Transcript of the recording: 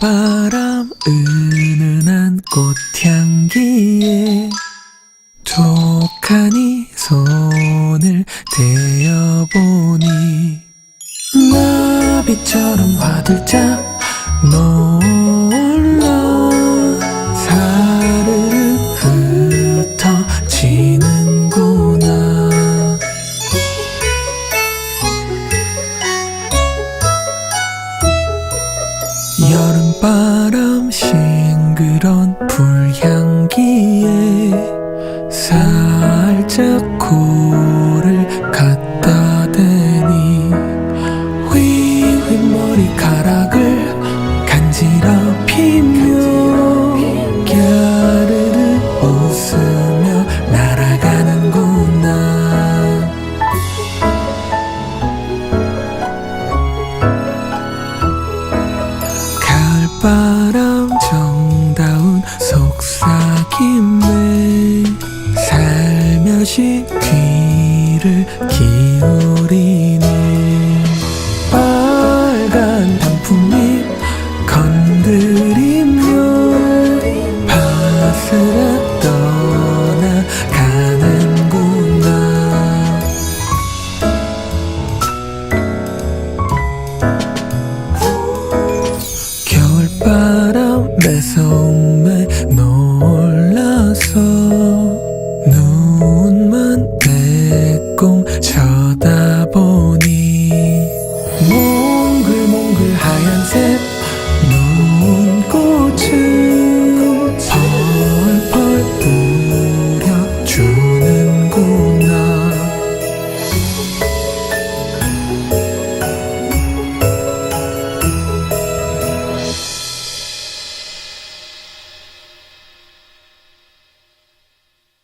가을바람 은은한 꽃향기에 촉하니 손을 대어보니 나비처럼 화들짝 놀 여름바람 싱그런 불향기에 살짝 코를 갖다 대니 휘휘 머리카락 바람 정다운 속삭임에 살며시 귀를 기울이네. 빨간 단풍잎 건드리며 바스라 정말 너